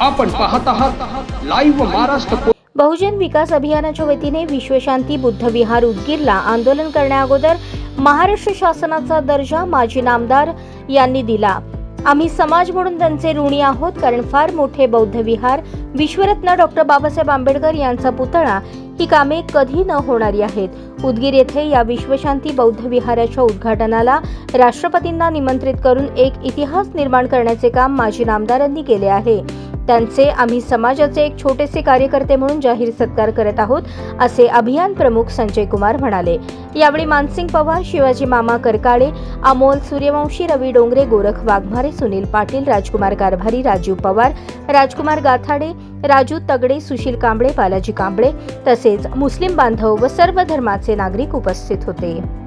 आपण पाहत आहात लाईव्ह महाराष्ट्र बहुजन विकास अभियानाच्या वतीने विश्वशांती बुद्ध विहार उदगीरला आंदोलन करण्याअगोदर महाराष्ट्र शासनाचा दर्जा माजी नामदार यांनी दिला. आम्ही समाज म्हणून त्यांचे ऋणी आहोत कारण फार मोठे बौद्ध विहार विश्वरत्न डॉक्टर बाबासाहेब आंबेडकर यांचा पुतळा ही कामे कधी न होणारी आहेत. उदगीर येथे या विश्वशांती बौद्ध विहाराच्या उद्घाटनाला राष्ट्रपतींना निमंत्रित करून एक इतिहास निर्माण करण्याचे काम माजी नामदारांनी केले आहे. त्यांचे आम्ही समाजाचे एक छोटेसे कार्यकर्ते म्हणून जाहीर सत्कार करत आहोत असे अभियान प्रमुख संजय कुमार म्हणाले. यावेळी मानसिंग पवार शिवाजी मामा करकाळे अमोल सूर्यवंशी रवी डोंगरे गोरख वाघमारे सुनील पाटील राजकुमार कारभारी राजीव पवार राजकुमार गाथाडे राजू तगडे सुशील कांबळे बालाजी कांबळे तसेच मुस्लिम बांधव व सर्व धर्माचे नागरिक उपस्थित होते.